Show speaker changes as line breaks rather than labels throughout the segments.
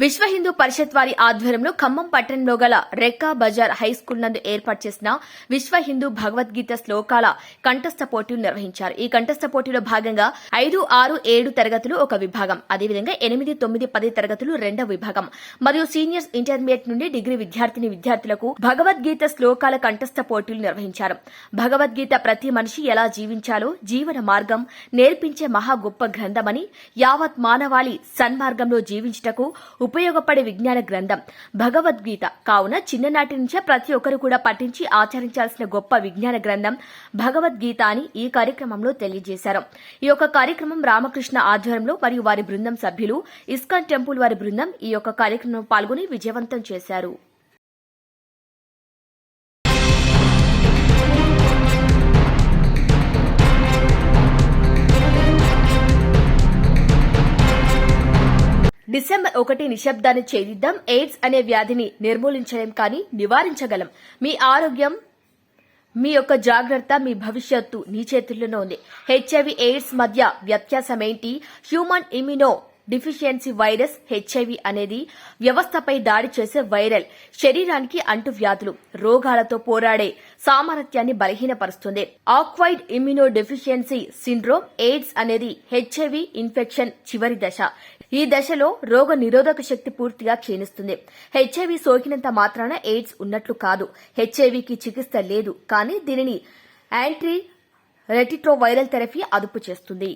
విశ్వ హిందూ పరిషత్ వారి ఆధ్వర్యంలో ఖమ్మం పట్టణంలో గల రెక్కా బజార్ హై స్కూల్ నందు ఏర్పాటు చేసిన విశ్వ హిందూ భగవద్గీత శ్లోకాల కంఠస్థ పోటీలు నిర్వహించారు. ఈ కంఠస్థ పోటీలో భాగంగా ఐదు ఆరు ఏడు తరగతులు ఒక విభాగం అదేవిధంగా ఎనిమిది తొమ్మిది పది తరగతులు రెండవ విభాగం. మరియు సీనియర్స్ ఇంటర్మీడియట్ నుండి డిగ్రీ విద్యార్థిని విద్యార్థులకు భగవద్గీత శ్లోకాల కంఠస్థ పోటీలు నిర్వహించారు. భగవద్గీత ప్రతి మనిషి ఎలా జీవించాలో జీవన మార్గం నేర్పించే మహా గొప్ప గ్రంథమని యావత్ మానవాళి సన్మార్గంలో జీవించుటకు ఉపయోగపడే విజ్ఞాన గ్రంథం. భగవద్గీత. కావున చిన్ననాటి నుంచే ప్రతి ఒక్కరు కూడా పఠించి ఆచరించాల్సిన గొప్ప విజ్ఞాన గ్రంథం భగవద్గీత అని ఈ కార్యక్రమంలో తెలియజేశారు. ఈ యొక్క కార్యక్రమం రామకృష్ణ ఆధ్వర్యంలో మరియు వారి బృందం సభ్యులు ఇస్కాన్ టెంపుల్ వారి బృందం ఈ యొక్క కార్యక్రమంలో పాల్గొని విజయవంతం చేశారు. డిసెంబర్ ఒకటి నిశ్శబ్దాన్ని ఛేదిద్దాం. ఎయిడ్స్ అనే వ్యాధిని నిర్మూలించలేం కానీ నివారించగలం. మీ ఆరోగ్యం మీ యొక్క జాగ్రత్త మీ భవిష్యత్తు నీ చేతుల్లోనే ఉంది. హెచ్ఐవి ఎయిడ్స్ మధ్య వ్యత్యాసం ఏంటి? Human immuno deficiency virus HIV అనేది వ్యవస్థపై దాడి చేసే వైరల్. శరీరానికి అంటువ్యాధులు రోగాలతో పోరాడే సామర్థ్యాన్ని బలహీనపరుస్తుంది. Acquired immuno deficiency syndrome AIDS అనేది హెచ్ఐవి ఇన్ఫెక్షన్ చివరి దశ. ఈ దశలో రోగ నిరోధక శక్తి పూర్తిగా క్షీణిస్తుంది. హెచ్ఐవి సోకినంత మాత్రాన ఎయిడ్స్ ఉన్నట్లు కాదు. హెచ్ఐవికి చికిత్స లేదు. కానీ దీనిని యాంట్రీ రెటిట్రోవైరల్ థెరపీ అదుపు చేస్తుంది.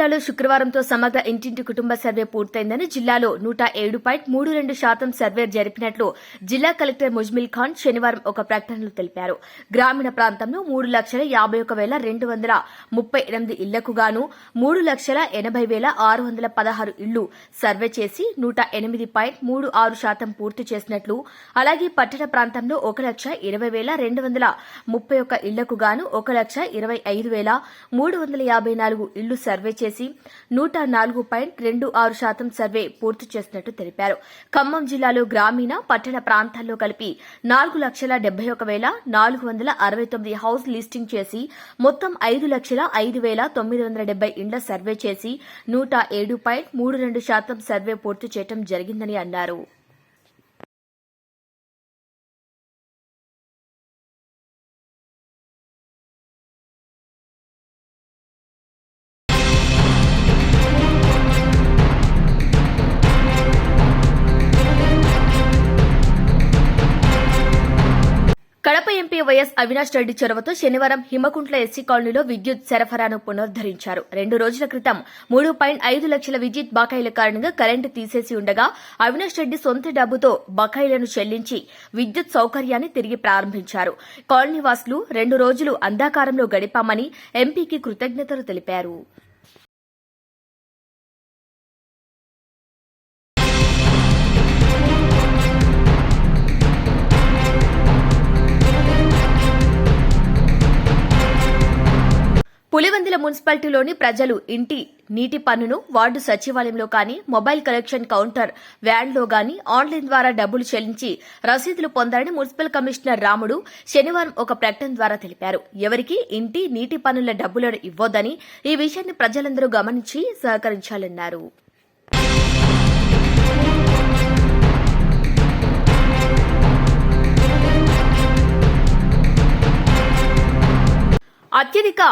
జిల్లాలో శుక్రవారంతో సమగ్ర ఇంటింటి కుటుంబ సర్వే పూర్తయిందని జిల్లాలో నూట ఏడు పాయింట్ మూడు రెండు శాతం సర్వే జరిపినట్లు జిల్లా కలెక్టర్ ముజ్మిల్ ఖాన్ శనివారం ఒక ప్రకటనలో తెలిపారు. గ్రామీణ ప్రాంతంలో మూడు లక్షల యాభై ఒక వేల రెండు వందల ముప్పై ఎనిమిది ఇళ్ళకు గాను మూడు లక్షల ఎనభై వేల ఆరు వందల పదహారు ఇళ్ళు సర్వే చేసి నూట ఎనిమిది పాయింట్ మూడు ఆరు శాతం పూర్తి చేసినట్లు అలాగే పట్టణ ప్రాంతంలో ఒక లక్ష ఇరవై వేల రెండు వందల ముప్పై ఒక ఇళ్ళకు గాను ఒక లక్ష ఇరవై ఐదు వేల మూడు వందల యాభై నాలుగు ఇళ్ళు సర్వే చేసి నూట నాలుగు పాయింట్ రెండు ఆరు శాతం సర్వే పూర్తి చేసినట్టు తెలిపారు. ఖమ్మం జిల్లాలో గ్రామీణ పట్టణ ప్రాంతాల్లో కలిపి నాలుగు లక్షల డెబ్బై ఒక వేల నాలుగు వందల అరవై తొమ్మిది హౌస్ లిస్టింగ్ చేసి మొత్తం ఐదు లక్షల ఐదు వేల తొమ్మిది వందల డెబ్బై ఇండ్ల సర్వే చేసి నూట ఏడు పాయింట్ మూడు రెండు శాతం సర్వే పూర్తి చేయడం జరిగిందని అన్నారు. వైఎస్ అవినాష్ రెడ్డి చొరవతో శనివారం హిమకుంట్ల ఎస్సీ కాలనీలో విద్యుత్ సరఫరాను పునరుద్దరించారు రెండు రోజుల క్రితం మూడు పాయింట్ ఐదు లక్షల విద్యుత్ బకాయిల కారణంగా కరెంటు తీసేసి ఉండగా అవినాష్ రెడ్డి సొంత డబ్బుతో బకాయిలను చెల్లించి విద్యుత్ సౌకర్యాన్ని తిరిగి ప్రారంభించారు. కాలనీవాసులు రెండు రోజులు అంధాకారంలో గడిపామని ఎంపీకి కృతజ్ఞతలు తెలిపారు. పులివెందుల మున్సిపాలిటీలోని ప్రజలు ఇంటి నీటి పన్నును వార్డు సచివాలయంలో కానీ మొబైల్ కలెక్షన్ కౌంటర్ వ్యాన్లో గాని ఆన్లైన్ ద్వారా డబ్బులు చెల్లించి రసీదులు పొందారని మున్సిపల్ కమిషనర్ రాముడు శనివారం ఒక ప్రకటన ద్వారా తెలిపారు. ఎవరికి ఇంటి నీటి పన్నుల డబ్బులను ఇవ్వొద్దని ఈ విషయాన్ని ప్రజలందరూ గమనించి సహకరించాలన్నారు. అత్యధిక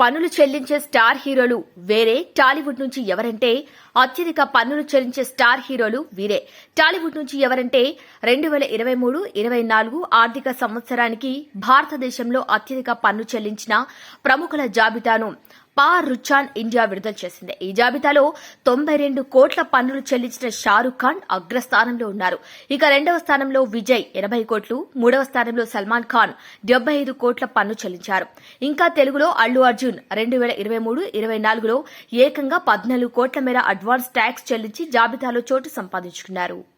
పన్నులు చెల్లించే స్టార్ హీరోలు వేరే. టాలీవుడ్ నుంచి ఎవరంటే అత్యధిక పన్నులు చెల్లించే స్టార్ హీరోలు వీరే. టాలీవుడ్ నుంచి ఎవరంటే రెండు వేల ఇరవై మూడు ఇరవై నాలుగు ఆర్థిక సంవత్సరానికి భారతదేశంలో అత్యధిక పన్ను చెల్లించిన ప్రముఖుల జాబితాను. పా రుచాన్ ఇండియా విడుదల చేసింది. ఈ జాబితాలో తొంభై రెండు కోట్ల పన్నులు చెల్లించిన షారుఖ్ ఖాన్ అగ్రస్థానంలో ఉన్నారు. ఇక రెండవ స్థానంలో విజయ్ ఎనభై కోట్లు మూడవ స్థానంలో సల్మాన్ ఖాన్ డెబ్బై ఐదు కోట్ల పన్ను చెల్లించారు. ఇంకా తెలుగులో అల్లు అర్జున్ రెండు వేల ఇరవై మూడు ఇరవై నాలుగులో ఏకంగా పద్నాలుగు కోట్ల మేర అడ్వాన్స్ ట్యాక్స్ చెల్లించి జాబితాలో చోటు సంపాదించుకున్నారు.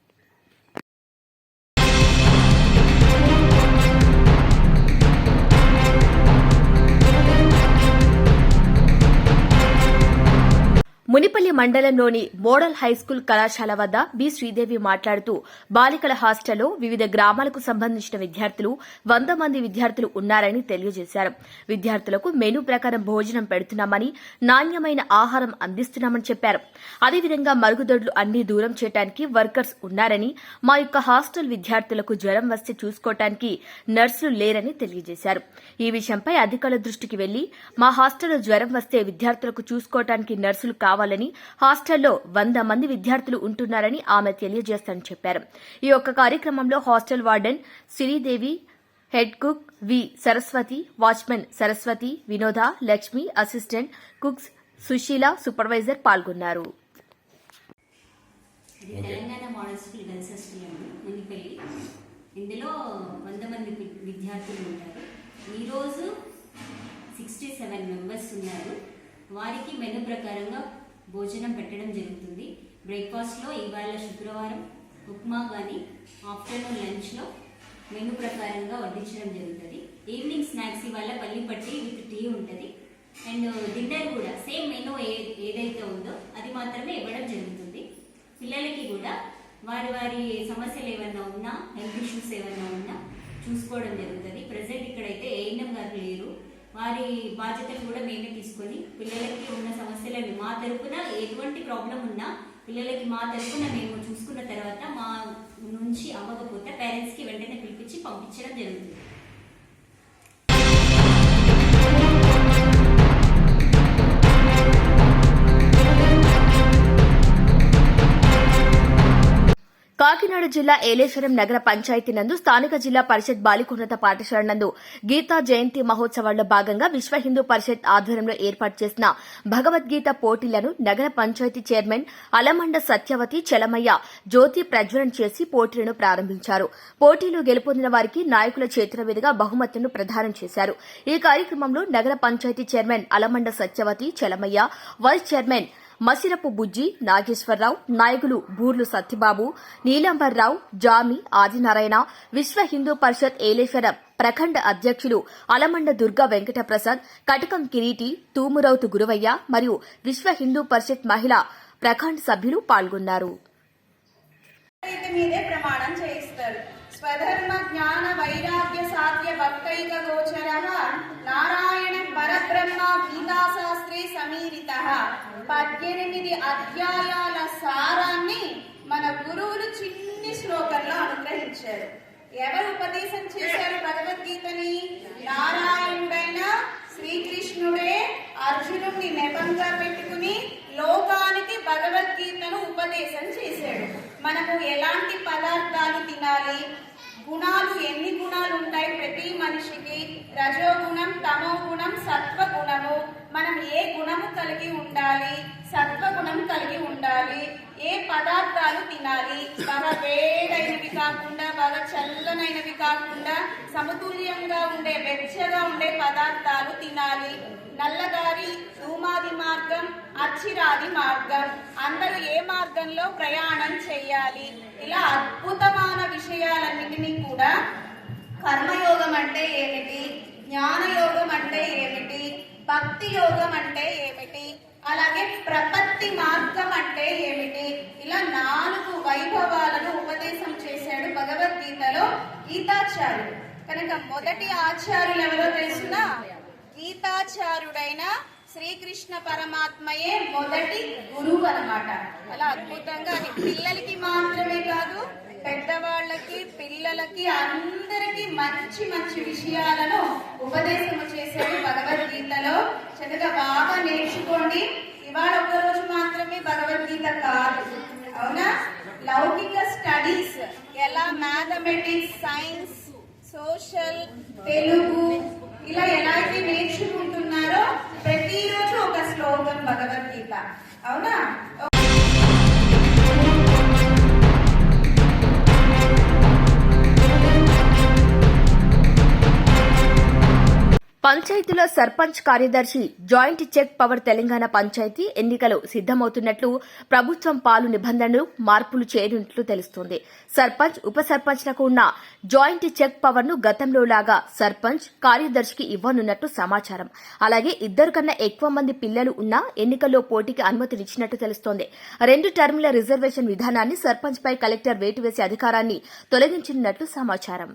మునిపల్లి మండలంలోని మోడల్ హైస్కూల్ కళాశాల వద్ద బి శ్రీదేవి మాట్లాడుతూ బాలికల హాస్టల్లో వివిధ గ్రామాలకు సంబంధించిన విద్యార్థులు వంద మంది విద్యార్థులు ఉన్నారని తెలియజేశారు. విద్యార్థులకు మెనూ ప్రకారం భోజనం పెడుతున్నామని నాణ్యమైన ఆహారం అందిస్తున్నామని చెప్పారు. అదేవిధంగా మరుగుదొడ్లు అన్ని దూరం చేయడానికి వర్కర్స్ ఉన్నారని మా యొక్క హాస్టల్ విద్యార్థులకు జ్వరం వస్తే చూసుకోవటానికి నర్సులు లేరని తెలియజేశారు. ఈ విషయంపై అధికారుల దృష్టికి వెళ్ళి మా హాస్టల్లో జ్వరం వస్తే విద్యార్థులకు చూసుకోవటానికి నర్సులు కావాలి కావాలని హాస్టల్లో వంద మంది విద్యార్థులు ఉంటున్నారని ఆమె తెలియజేస్తానని చెప్పారు. ఈ యొక్క కార్యక్రమంలో hostel warden Siridevi head cook V Saraswati watchman Saraswati Vinoda Lakshmi assistant cooks Sushila supervisor పాల్గొన్నారు.
ఇందులో వంద మంది విద్యార్థులు ఉంటారు. ఈరోజు సిక్స్టీ సెవెన్ మెంబర్స్ ఉన్నారు. వారికి మెను ప్రకారంగా భోజనం పెట్టడం జరుగుతుంది. బ్రేక్ఫాస్ట్లో ఇవాళ శుక్రవారం ఉప్మా కానీ ఆఫ్టర్నూన్ లంచ్లో మెను ప్రకారంగా వడ్డించడం జరుగుతుంది. ఈవినింగ్ స్నాక్స్ ఇవాళ పల్లి పట్టి విత్ టీ ఉంటుంది. అండ్ డిన్నర్ కూడా సేమ్ మెను ఏ ఏదైతే ఉందో అది మాత్రమే ఇవ్వడం జరుగుతుంది. పిల్లలకి కూడా వారి వారి సమస్యలు ఏమన్నా ఉన్నా హెల్త్ ఇష్యూస్ ఏమన్నా ఉన్నా చూసుకోవడం జరుగుతుంది. ప్రజెంట్ ఇక్కడైతే ఏఎన్ఎం గారు లేరు. వారి బాధ్యతలు కూడా మేమే తీసుకొని పిల్లలకి ఉన్న సమస్యలవి మా తరపున ఎటువంటి ప్రాబ్లం ఉన్నా పిల్లలకి మా తరపున మేము చూసుకున్న తర్వాత మా నుంచి అవ్వకపోతే పేరెంట్స్కి వెంటనే పిలిపించి పంపించడం జరుగుతుంది.
కాకినాడ జిల్లా ఏలేశ్వరం నగర పంచాయతీ నందు స్థానిక జిల్లా పరిషత్ బాలికోన్నత పాఠశాల నందు గీతా జయంతి మహోత్సవాల్లో భాగంగా విశ్వ హిందూ పరిషత్ ఆధ్వర్యంలో ఏర్పాటు చేసిన భగవద్గీత పోటీలను నగర పంచాయతీ చైర్మన్ అలమండ సత్యవతి చలమయ్య జ్యోతి ప్రజ్వలన చేసి పోటీలను ప్రారంభించారు. పోటీలో గెలుపొందిన వారికి నాయకుల చేతుల మీదుగా బహుమతులను ప్రదానం చేశారు. ఈ కార్యక్రమంలో నగర panchayat chairman Alamanda Satyavathi Chalamayya vice chairman Masirapu Bujji Nageswara Rao నాయకులు బూర్లు సత్యబాబు నీలాంబర్రావు జామి ఆదినారాయణ విశ్వ హిందూ పరిషత్ ఏలేశ్వరం ప్రఖండ అధ్యక్షులు అలమండ దుర్గా వెంకటప్రసాద్ కటకం కిరీటి తూమురౌతు గురువయ్య మరియు విశ్వ హిందూ పరిషత్ మహిళా ప్రఖండ్ సభ్యులు పాల్గొన్నారు.
స్వధర్మ జ్ఞాన వైరాగ్య సాధ్య భక్తైక గోచర పద్దెనిమిది అధ్యాయాల సారాన్ని మన గురువులు చిన్ని శ్లోకంలో అనుగ్రహించారు. ఎవరు ఉపదేశం చేశారు భగవద్గీతని? నారాయణుడైన శ్రీకృష్ణుడే అర్జునుడిని నెపంగా పెట్టుకుని లోకానికి భగవద్గీతను ఉపదేశం చేశాడు. మనము ఎలాంటి పదార్థాలు తినాలి? గుణాలు ఎన్ని గుణాలు ఉంటాయి ప్రతి మనిషికి? రజోగుణం తమో గుణం సత్వగుణము. మనం ఏ గుణము కలిగి ఉండాలి? సత్వగుణం కలిగి ఉండాలి. ఏ పదార్థాలు తినాలి? బాగా వేడైనవి కాకుండా బాగా చల్లనైనవి కాకుండా సమతుల్యంగా ఉండే వెచ్చగా ఉండే పదార్థాలు తినాలి. నల్లదారి ధూమాది మార్గం అచ్చిరాది మార్గం. అందరూ ఏ మార్గంలో ప్రయాణం చేయాలి? ఇలా అద్భుతమైన విషయాలన్నిటినీ కూడా కర్మయోగం అంటే ఏమిటి? జ్ఞానయోగం అంటే ఏమిటి? భక్తి యోగం అంటే ఏమిటి? అలాగే ప్రపత్తి మార్గం అంటే ఏమిటి? ఇలా నాలుగు వైభవాలను ఉపదేశం చేశాడు భగవద్గీతలో గీతాచార్యుడు. కనుక మొదటి ఆచార్యులు ఎవరో తెలుసునా? గీతాచార్యుడైన శ్రీకృష్ణ పరమాత్మయే మొదటి గురువు అన్నమాట. అలా అద్భుతంగా అది పిల్లలకి మాత్రమే కాదు పెద్దవాళ్ళకి పిల్లలకి అందరికి మంచి మంచి విషయాలను ఉపదేశము చేశాడు భగవద్గీతలో. చక్కగా బాగా నేర్చుకోండి. ఇవాళ ఒక రోజు మాత్రమే భగవద్గీత కాదు. అవునా? లౌకిక స్టడీస్ ఎలా మ్యాథమెటిక్స్ సైన్స్ సోషల్ తెలుగు ఇలా ఎలా అయితే నేర్చుకుంటున్నారో ప్రతిరోజు ఒక శ్లోకం భగవద్గీత. అవునా?
పంచాయతీలో సర్పంచ్ కార్యదర్శి joint check power Telangana panchayat ఎన్నికలు సిద్దమవుతున్నట్లు ప్రభుత్వం పాలు నిబంధనలు మార్పులు చేయనున్నట్లు తెలుస్తోంది. సర్పంచ్ ఉప సర్పంచ్లకు ఉన్న జాయింట్ చెక్ పవర్ను గతంలో లాగా సర్పంచ్ కార్యదర్శికి ఇవ్వనున్నట్టు సమాచారం. అలాగే ఇద్దరు కన్నా ఎక్కువ మంది పిల్లలు ఉన్నా ఎన్నికల్లో పోటీకి అనుమతినిచ్చినట్టు తెలుస్తోంది. రెండు టర్ముల రిజర్వేషన్ విధానాన్ని సర్పంచ్ పై కలెక్టర్ వేటు వేసే అధికారాన్ని తొలగించనున్నట్లు సమాచారం.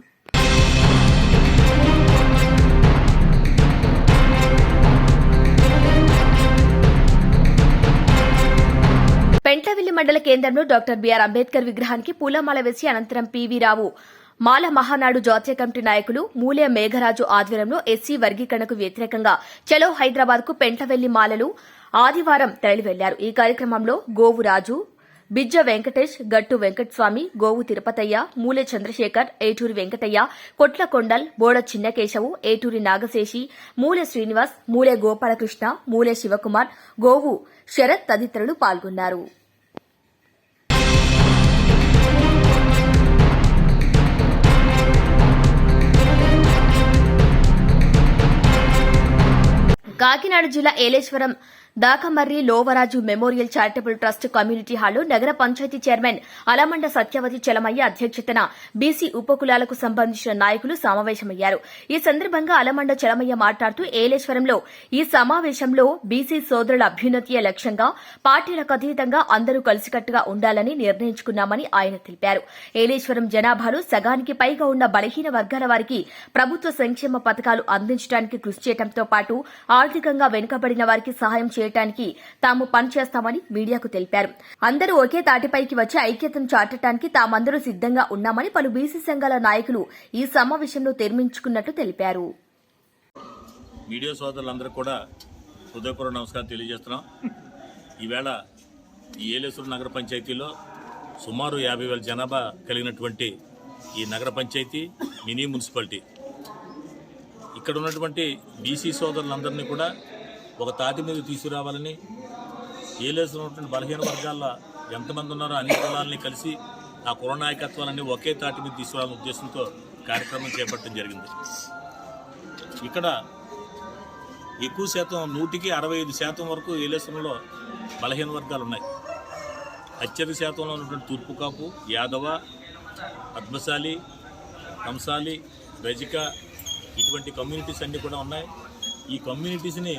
పెంటవిల్లి మండల కేంద్రంలో డాక్టర్ బిఆర్ అంబేద్కర్ విగ్రహానికి పూలమాల వేసి అనంతరం పివి రావు. మాల మహానాడు జాతీయ కమిటీ నాయకులు మూలే మేఘరాజు ఆధ్వర్యంలో ఎస్సీ వర్గీకరణకు వ్యతిరేకంగా చలో హైదరాబాద్కు పెంటవెల్లి మాలలు ఆదివారం తరలివెళ్ళారు. ఈ కార్యక్రమంలో గోవు రాజు బిజ్జ వెంకటేష్ గట్టు వెంకటస్వామి గోవు తిరుపతయ్య మూలె చంద్రశేఖర్ ఏటూరి వెంకటయ్య కొట్ల కొండల్ బోడ చిన్నకేశవు ఏటూరి నాగశేషి మూలె శ్రీనివాస్ మూలె గోపాలకృష్ణ మూలె శివకుమార్ గోవు శరత్ తదితరులు పాల్గొన్నారు. కాకినాడ జిల్లా Yeleswaram Dakamarri Lovaraju memorial charitable trust community హాల్లో నగర పంచాయతీ చైర్మన్ అలమండ సత్యవతి చలమయ్య అధ్యక్షతన బీసీ ఉపకులాలకు సంబంధించిన నాయకులు సమావేశమయ్యారు. ఈ సందర్భంగా అలమండ చలమయ్య మాట్లాడుతూ ఏలేశ్వరంలో ఈ సమావేశంలో బీసీ సోదరుల అభ్యున్నతియే లక్ష్యంగా పార్టీలకు అతీతంగా అందరూ కలిసికట్టుగా ఉండాలని నిర్ణయించుకున్నామని ఆయన తెలిపారు. ఏలేశ్వరం జనాభాలో సగానికి పైగా ఉన్న బలహీన వర్గాల వారికి ప్రభుత్వ సంక్షేమ పథకాలు అందించడానికి కృషి చేయడంతో పాటు ఆర్థికంగా వెనుకబడిన వారికి సహాయం చేయడానికి తాము పనిచేస్తామని మీడియాకు తెలిపారు. అందరూ ఒకే తాటిపైకి వచ్చి ఐక్యతను చాటడానికి తామందరూ సిద్దంగా ఉన్నామని పలు బీసీ సంఘాల నాయకులు ఈ సమావేశంలో తెర్మించుకున్నట్లు తెలిపారు.
మీడియా సోదరులందరూ కూడా హృదయపూర్వక నమస్కారం తెలియజేస్తున్నాం. ఈవేళ ఈ ఏలేశ్వరం నగర పంచాయతీలో సుమారు యాభై వేల జనాభా కలిగినటువంటి ఈ నగర పంచాయతీ మినీ మున్సిపాలిటీ. ఇక్కడ ఉన్నటువంటి బీసీ సోదరులందరినీ కూడా ఒక తాటి మీద తీసుకురావాలని ఏలేశ్వరం ఉన్నటువంటి బలహీన వర్గాల ఎంతమంది ఉన్నారో అన్ని కులాలని కలిసి ఆ కుల నాయకత్వాలన్నీ ఒకే తాటి మీద తీసుకురావాలనే ఉద్దేశంతో కార్యక్రమం చేపట్టడం జరిగింది. ఇక్కడ ఎక్కువ శాతం నూటికి అరవై ఐదు శాతం వరకు ఏలేసంలో బలహీన వర్గాలు ఉన్నాయి. అత్యధిక శాతంలో ఉన్నటువంటి తూర్పు కాపు యాదవ పద్మశాలి కంసాలి రజిక ఇటువంటి కమ్యూనిటీస్ అన్నీ కూడా ఉన్నాయి. ఈ కమ్యూనిటీస్ని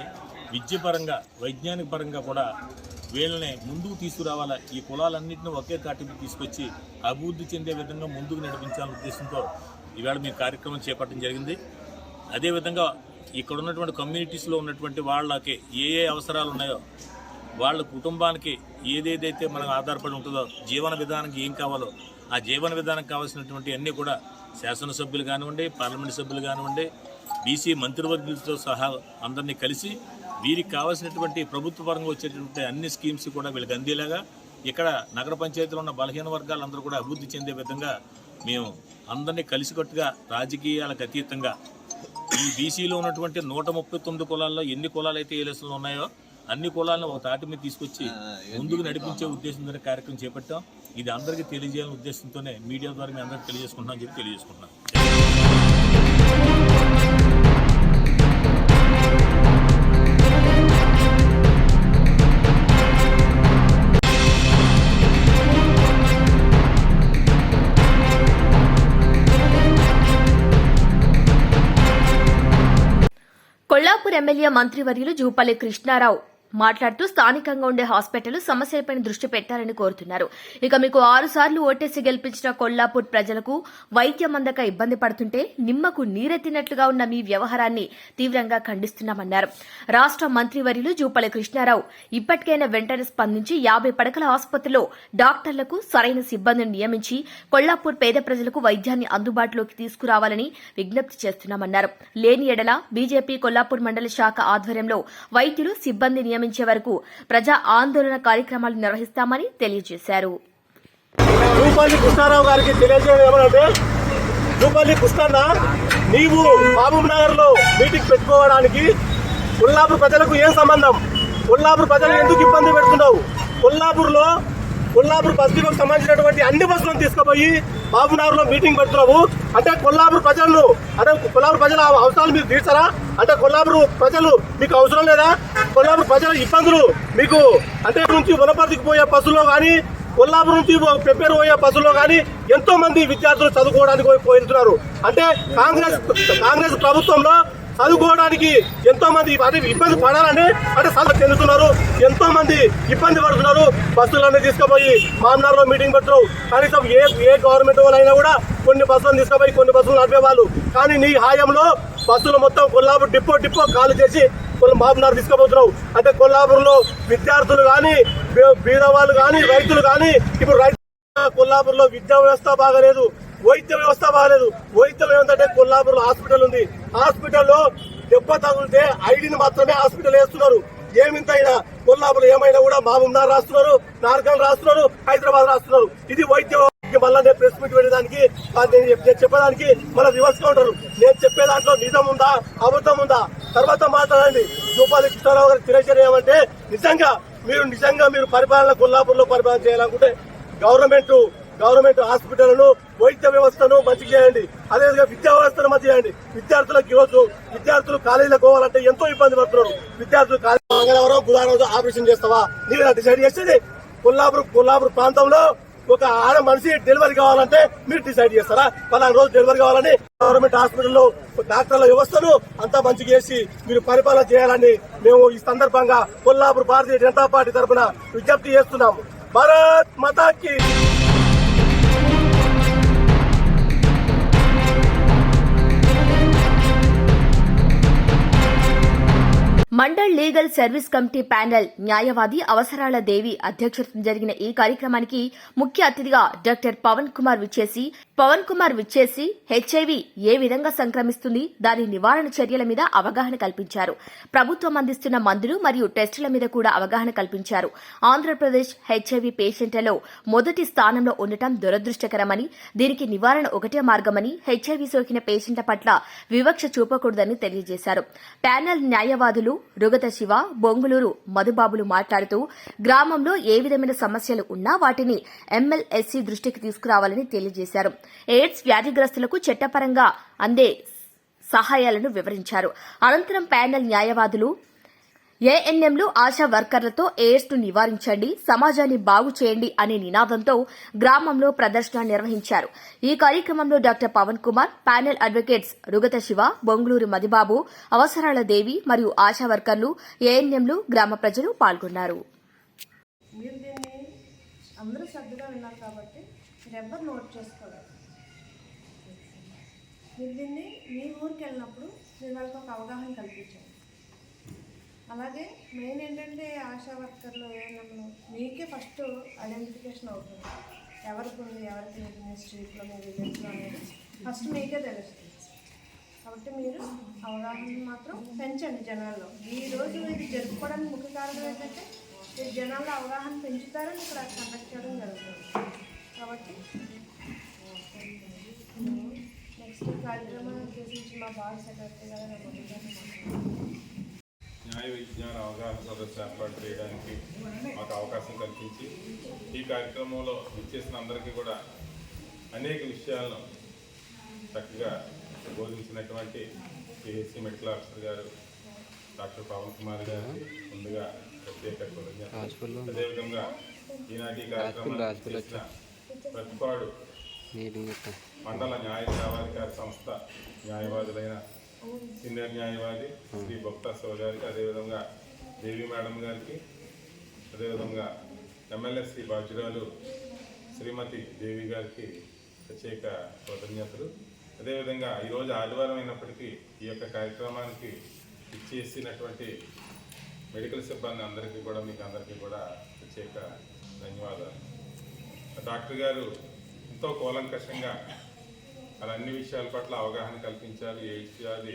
విద్యపరంగా వైజ్ఞానిక పరంగా కూడా వీళ్ళని ముందుకు తీసుకురావాలా? ఈ కులాలన్నింటినీ ఒకే తాటికి తీసుకొచ్చి అభివృద్ధి చెందే విధంగా ముందుకు నడిపించాలనే ఉద్దేశంతో ఈవేళ మీ కార్యక్రమం చేపట్టడం జరిగింది. అదేవిధంగా ఇక్కడ ఉన్నటువంటి కమ్యూనిటీస్లో ఉన్నటువంటి వాళ్ళకి ఏ ఏ అవసరాలు ఉన్నాయో వాళ్ళ కుటుంబానికి ఏదేదైతే మనకు ఆధారపడి ఉంటుందో జీవన విధానానికి ఏం కావాలో ఆ జీవన విధానం కావాల్సినటువంటి అన్నీ కూడా శాసనసభ్యులు కానివ్వండి పార్లమెంట్ సభ్యులు కానివ్వండి బీసీ మంత్రివర్గులతో సహా అందరినీ కలిసి వీరికి కావాల్సినటువంటి ప్రభుత్వ పరంగా వచ్చేటటువంటి అన్ని స్కీమ్స్ కూడా వీళ్ళకి అందేలాగా ఇక్కడ నగర పంచాయతీలో ఉన్న బలహీన వర్గాలందరూ కూడా అభివృద్ధి చెందే విధంగా మేము అందరినీ కలిసికట్టుగా రాజకీయాలకు అతీతంగా ఈ బీసీలో ఉన్నటువంటి నూట ముప్పై తొమ్మిది కులాల్లో ఎన్ని కులాలు అయితే ఏలసలు ఉన్నాయో అన్ని కులాలను ఒక తాటి మీద తీసుకొచ్చి ముందుకు నడిపించే ఉద్దేశంతోనే కార్యక్రమం చేపట్టాం. ఇది అందరికీ తెలియజేయాలనే ఉద్దేశంతోనే మీడియా ద్వారా మేము అందరికీ తెలియజేసుకుంటున్నాం అని చెప్పి తెలియజేసుకుంటున్నాం.
కొల్లాపూర్ ఎమ్మెల్యే మంత్రివర్యులు జూపల్లి కృష్ణారావు. మాట్లాడుతూ స్థానికంగా ఉండే హాస్పిటల్ సమస్యలపై దృష్టి పెట్టాలని కోరుతున్నారు. ఇక మీకు ఆరు సార్లు ఓటేసి గెలిపించిన కొల్లాపూర్ ప్రజలకు వైద్యం అందక ఇబ్బంది పడుతుంటే నిమ్మకు నీరెత్తినట్లుగా ఉన్న మీ వ్యవహారాన్ని తీవ్రంగా ఖండిస్తున్నామన్నారు. రాష్ట మంత్రివర్యులు జూపల్లి కృష్ణారావు ఇప్పటికైనా వెంటనే స్పందించి యాభై పడకల ఆసుపత్రిలో డాక్టర్లకు సరైన సిబ్బందిని నియమించి కొల్లాపూర్ పేద ప్రజలకు వైద్యాన్ని అందుబాటులోకి తీసుకురావాలని విజ్ఞప్తి చేస్తున్నామన్నారు. లేని ఎడల బీజేపీ కొల్లాపూర్ మండల శాఖ ఆధ్వర్యంలో వైద్యులు సిబ్బంది నియమించే వరకు ప్రజా ఆందోళన కార్యక్రమాలు నిర్వహిస్తామని తెలియజేశారు.
రూపల్లి కృష్ణారావు గారికి తెలియజేయడం ఏమనంటే రూపల్లి కృష్ణన్న నీవు మహబూబ్ నగర్లో మీటింగ్ పెట్టుకోవడానికి కొల్లాపూర్ ప్రజలకు ఏం సంబంధం? కొల్లాపూర్ ప్రజలు ఎందుకు ఇబ్బంది పెడుతున్నావు? కొల్లాపూర్లో కొల్లాపూర్ బస్ డిపోకి సంబంధించినటువంటి అన్ని బస్సులను తీసుకుపోయి బాబునగర్లో మీటింగ్ పెడుతున్నావు అంటే కొల్లాపూర్ ప్రజలను అంటే కొల్లాపూర్ ప్రజల అవసరాలు మీరు తీర్చారా? అంటే కొల్లాపూర్ ప్రజలు మీకు అవసరం లేదా? కొల్లాపూర్ ప్రజల ఇబ్బందులు మీకు అంటే నుంచి వనపర్తికి పోయే బస్సులో కానీ కొల్లాపూర్ నుంచి ప్రిపేర్ పోయే బస్సులో కానీ ఎంతో మంది విద్యార్థులు చదువుకోవడానికి పోయి- పోతున్నారు. అంటే కాంగ్రెస్ కాంగ్రెస్ ప్రభుత్వంలో చదువుకోవడానికి ఎంతో మంది ఇబ్బంది పడాలని అంటే సలహా చెందుతున్నారు. ఎంతో మంది ఇబ్బంది పడుతున్నారు. బస్సులన్నీ తీసుకుపోయి మామనార్లో మీటింగ్ పెట్టరు కనీసం ఏ ఏ గవర్నమెంట్ వాళ్ళైనా కూడా కొన్ని బస్సులను తీసుకుపోయి కొన్ని బస్సులు నడిపేవాళ్ళు కానీ నీ హాయంలో బస్సులు మొత్తం కొల్లాపూర్ డిపో డిపో కాలు చేసి కొల్ల మామనార్ తీసుకుపోతున్నావు అంటే కొల్లాపూర్లో విద్యార్థులు కానీ బీదవాళ్ళు కానీ రైతులు కానీ ఇప్పుడు రైతు కొల్లాపూర్లో విద్యా వ్యవస్థ బాగలేదు. వైద్య వ్యవస్థ బాగాలేదు వైద్యం ఏమంటే కొల్లాపూర్ హాస్పిటల్ ఉంది. హాస్పిటల్లో దెబ్బ తగిలితే ఐడిని మాత్రమే హాస్పిటల్ వేస్తున్నారు. ఏమింతైనా కొల్లాపూర్ ఏమైనా కూడా మామూలు రాస్తున్నారు నార్కల్ రాస్తున్నారు హైదరాబాద్ రాస్తున్నారు. ఇది వైద్య మళ్ళీ నేను ప్రెస్ మీట్ పెట్టడానికి నేను చెప్పడానికి చెప్పేదానికి మన రివర్స్ కౌంటర్ నేను చెప్పే దాంట్లో నిజం ఉందా అబద్ధం ఉందా? తర్వాత మాట్లాడండి. జూపాలి కృష్ణారావు గారు తిరచర్య ఏమంటే నిజంగా మీరు నిజంగా మీరు పరిపాలన కొల్లాపూర్లో పరిపాలన చేయాలనుకుంటే గవర్నమెంట్ గవర్నమెంట్ హాస్పిటల్ను వైద్య వ్యవస్థను మంచి చేయండి. అదేవిధంగా విద్యా వ్యవస్థను మంచి చేయండి. విద్యార్థులకు ఈరోజు విద్యార్థులు కాలేజీలకు పోవాలంటే ఎంతో ఇబ్బంది పడుతున్నారు. విద్యార్థులు కాలేజీ మంగళవారం బుధవారం రోజు ఆపరేషన్ చేస్తావా? మీరు డిసైడ్ చేసేది. కొల్లాపూర్ కొల్లాపూర్ ప్రాంతంలో ఒక ఆడ మనిషి డెలివరీ కావాలంటే మీరు డిసైడ్ చేస్తారా? పలానా రోజు డెలివరీ కావాలని గవర్నమెంట్ హాస్పిటల్లో డాక్టర్ల వ్యవస్థను అంతా మంచిగా చేసి మీరు పరిపాలన చేయాలని మేము ఈ సందర్భంగా కొల్లాపూర్ భారతీయ జనతా పార్టీ తరఫున విజ్ఞప్తి చేస్తున్నాము. భారత్ మతాకి
లీగల్ సర్వీస్ కమిటీ ప్యానెల్ న్యాయవాది అవసరాల దేవి అధ్యక్షతన జరిగిన ఈ కార్యక్రమానికి ముఖ్య అతిథిగా డాక్టర్ పవన్ కుమార్ విచ్చేసి పవన్ కుమార్ విచ్చేసి హెచ్ఐవి ఏ విధంగా సంక్రమిస్తుంది? దాని నివారణ చర్యల మీద అవగాహన కల్పించారు. ప్రభుత్వం అందిస్తున్న మందులు మరియు టెస్టుల మీద కూడా అవగాహన కల్పించారు. ఆంధ్రప్రదేశ్ హెచ్ఐవి పేషెంట్లలో మొదటి స్థానంలో ఉండటం దురదృష్టకరమని దీనికి నివారణ ఒకటే మార్గమని హెచ్ఐవి సోకిన పేషెంట్ల పట్ల వివక్ష చూపకూడదని తెలియజేశారు. ప్యానెల్ న్యాయవాదులు రుగత శివ బొంగులూరు మధుబాబులు మాట్లాడుతూ గ్రామంలో ఏ విధమైన సమస్యలు ఉన్నా వాటిని ఎమ్మెల్యేసీ దృష్టికి తీసుకురావాలని తెలియజేశారు. ఎయిడ్స్ వ్యాధిగ్రస్తులకు చట్టపరంగా అందే సహాయాలను వివరించారు. అనంతరం ప్యానెల్ న్యాయవాదులు ఏఎన్ఎంలు ఆశా వర్కర్లతో ఎయిడ్స్ను నివారించండి సమాజాన్ని బాగు చేయండి అనే నినాదంతో గ్రామంలో ప్రదర్శన నిర్వహించారు. ఈ కార్యక్రమంలో doctor Pavan Kumar panel advocates Rugata Siva Bongulur Madibabu Avasarala Devi మరియు ఆశా వర్కర్లు ఏఎన్ఎంలు గ్రామ ప్రజలు పాల్గొన్నారు.
అందరూ శ్రద్ధగా విన్నారు కాబట్టి నోట్ దీన్ని మీ ఊరికి వెళ్ళినప్పుడు మీరు వాళ్ళకి ఒక అవగాహన కల్పించండి. అలాగే మెయిన్ ఏంటంటే ఆశా వర్కర్లు ఏమన్నా మీకే ఫస్ట్ ఐడెంటిఫికేషన్ అవుతుంది. ఎవరికి ఉంది ఎవరికి లేదు మీ స్ట్రీట్లో మీ విలేజ్లో అనేది ఫస్ట్ మీకే తెలుస్తుంది. కాబట్టి మీరు అవగాహన మాత్రం పెంచండి జనాల్లో. ఈ రోజు ఇది జరుపుకోవడానికి ముఖ్య కారణం ఏంటంటే మీరు జనాల్లో అవగాహన పెంచుతారని ఇక్కడ కండక్ట్ చేయడం జరుగుతుంది. కాబట్టి ఉద్దేశించి మా సెక్రటరీ గారు గారు.
న్యాయ విజ్ఞాన అవగాహన సదస్సు ఏర్పాటు చేయడానికి మాకు అవకాశం కల్పించి ఈ కార్యక్రమంలో విచ్చేసిన అందరికీ కూడా అనేక విషయాలను చక్కగా బోధించినటువంటి పిహెచ్సి మెడికల్ ఆఫీసర్ గారు డాక్టర్ పవన్ కుమార్ గారికి ముందుగా ప్రత్యేక అదేవిధంగా ఈనాటి చేసిన ప్రతిపాడు మండల న్యాయ సేవాధికార సంస్థ న్యాయవాదులైన సీనియర్ న్యాయవాది శ్రీ భక్త శివ గారికి అదేవిధంగా దేవి మేడం గారికి అదేవిధంగా ఎమ్మెల్యే శ్రీ బాజురాలు శ్రీమతి దేవి గారికి ప్రత్యేక కృతజ్ఞతలు. అదేవిధంగా ఈరోజు ఆదివారం అయినప్పటికీ ఈ యొక్క కార్యక్రమానికి ఇచ్చేసినటువంటి మెడికల్ సిబ్బంది అందరికీ కూడా మీకు అందరికీ కూడా ప్రత్యేక ధన్యవాదాలు. డాక్టర్ గారు ఎంతో కూలంకషంగా మరి అన్ని విషయాల పట్ల అవగాహన కల్పించాలి ఏ విషయాలు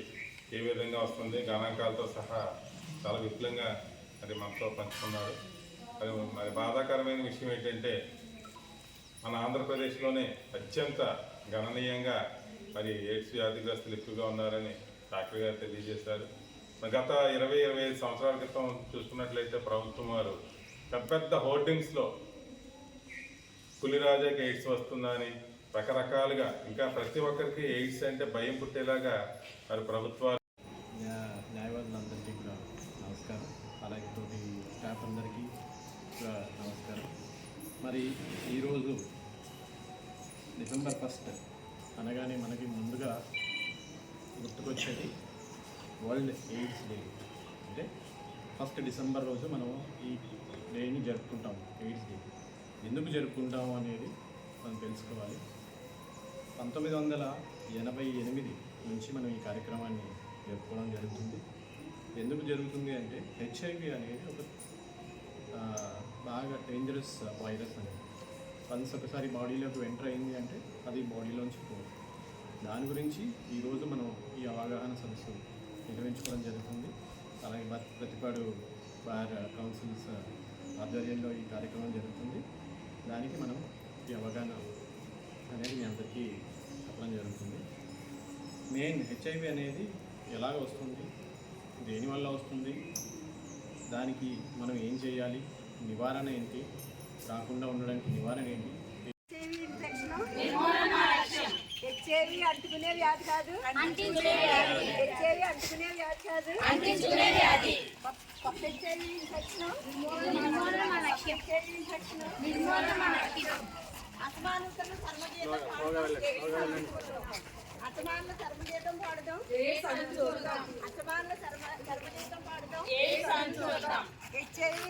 ఏ విధంగా వస్తుంది? గణాంకాలతో సహా చాలా విపులంగా మరి మనతో పంచుకున్నారు. మరి మరి బాధాకరమైన విషయం ఏంటంటే మన ఆంధ్రప్రదేశ్లోనే అత్యంత గణనీయంగా మరి ఎయిడ్స్ వ్యాధిగ్రస్తులు ఎక్కువగా ఉన్నారని డాక్టర్ గారు తెలియజేశారు. గత ఇరవై ఇరవై ఐదు సంవత్సరాల క్రితం చూసుకున్నట్లయితే ప్రభుత్వం వారు పెద్ద పెద్ద హోర్డింగ్స్లో పులిరాజాకి ఎయిడ్స్ వస్తుందని రకరకాలుగా ఇంకా ప్రతి ఒక్కరికి ఎయిడ్స్ అంటే భయం పుట్టేలాగా మరి ప్రభుత్వాలు
న్యాయవాదులందరికీ కూడా నమస్కారం. అలాగే తోటి స్టాఫ్ అందరికీ కూడా నమస్కారం. మరి ఈరోజు డిసెంబర్ ఫస్ట్ అనగానే మనకి ముందుగా గుర్తుకొచ్చేది వరల్డ్ ఎయిడ్స్ డే. అంటే ఫస్ట్ డిసెంబర్ రోజు మనం ఈ డేని జరుపుకుంటాం ఎయిడ్స్ డే. ఎందుకు జరుపుకుంటాం అనేది మనం తెలుసుకోవాలి. పంతొమ్మిది వందల ఎనభై ఎనిమిది నుంచి మనం ఈ కార్యక్రమాన్ని జరుపుకోవడం జరుగుతుంది. ఎందుకు జరుగుతుంది అంటే హెచ్ఐవి అనేది ఒక బాగా డేంజరస్ వైరస్ అనేది వన్స్ ఒకసారి బాడీలోకి ఎంటర్ అయింది అంటే అది బాడీలోంచి పోదు. దాని గురించి ఈరోజు మనం ఈ అవగాహన సదస్సు నిర్వహించుకోవడం జరుగుతుంది. అలాగే ప్రతిపాడు బార్ కౌన్సిల్స్ ఆధ్వర్యంలో ఈ కార్యక్రమం జరుగుతుంది. దానికి మనం ఈ అవగాహన అనేది మీ అందరికీ చెప్పడం జరుగుతుంది. మెయిన్ హెచ్ఐవి అనేది ఎలాగ వస్తుంది దేనివల్ల వస్తుంది దానికి మనం ఏం చేయాలి నివారణ ఏంటి రాకుండా ఉండడానికి నివారణ ఏంటి
హెచ్ఐవి ఇన్ఫెక్షన్ హెచ్ఐవి అంటుకునే వ్యాధి కాదు. హెచ్ఐవి అంటుకునే వ్యాధి కాదు. కొత్త హెచ్ఐవి ఇన్ఫెక్షన్? HIV infection? అసమానతను సర్వజీతం అసమాన సర్వజీతం పాడదాం? అసమాన సర్వ సర్వజీతం పాడదాం? హెచ్ఐవి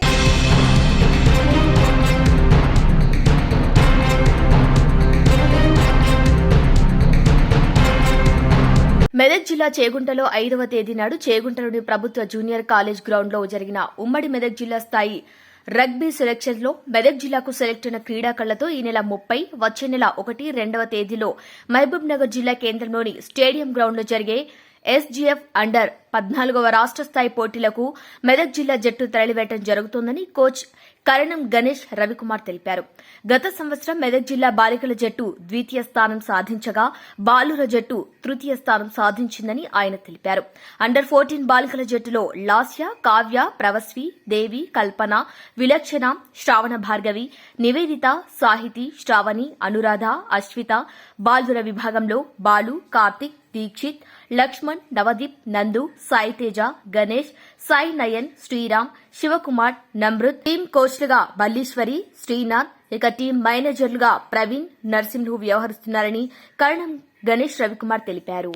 మెదక్ జిల్లా చేగుంటలో ఐదవ తేదీ నాడు చేగుంటలోని ప్రభుత్వ జూనియర్ కాలేజ్ గ్రౌండ్లో జరిగిన ఉమ్మడి మెదక్ జిల్లా స్థాయి రగ్బీ సెలక్షన్స్లో మెదక్ జిల్లాకు సెలెక్ట్ అయిన క్రీడాకారులతో ఈ నెల ముప్పై వచ్చే నెల ఒకటి రెండవ తేదీలో మహబూబ్ నగర్ జిల్లా కేంద్రంలోని స్టేడియం గ్రౌండ్లో జరిగే ఎస్జీఎఫ్ అండర్ పద్నాలుగవ రాష్ట్ర స్థాయి పోటీలకు మెదక్ జిల్లా జట్టు తరలివేయడం జరుగుతోందని కోచ్ కరణం గణేష్ రవికుమార్ తెలిపారు. గత సంవత్సరం మెదక్ జిల్లా బాలికల జట్టు ద్వితీయ స్థానం సాధించగా బాలుర జట్టు తృతీయ స్థానం సాధించిందని ఆయన తెలిపారు. అండర్ ఫోర్టీన్ బాలికల జట్టులో లాస్య కావ్య ప్రవస్వి దేవి కల్పన విలక్షణ శ్రావణ భార్గవి నివేదిత సాహితి శ్రావణి అనురాధ అశ్విత బాలుర విభాగంలో బాలు కార్తిక్ దీక్షిత్ లక్ష్మణ్ నవదీప్ నందు సాయి తేజ గణేష్ సాయి నయన్ శ్రీరామ్ శివకుమార్ నమృత్ టీం కోచ్లుగా బల్లీశ్వరి శ్రీనాథ్ ఇక టీం మేనేజర్లుగా ప్రవీణ్ నర్సింహులు వ్యవహరిస్తున్నారని కరణం గణేష్ రవికుమార్ తెలిపారు.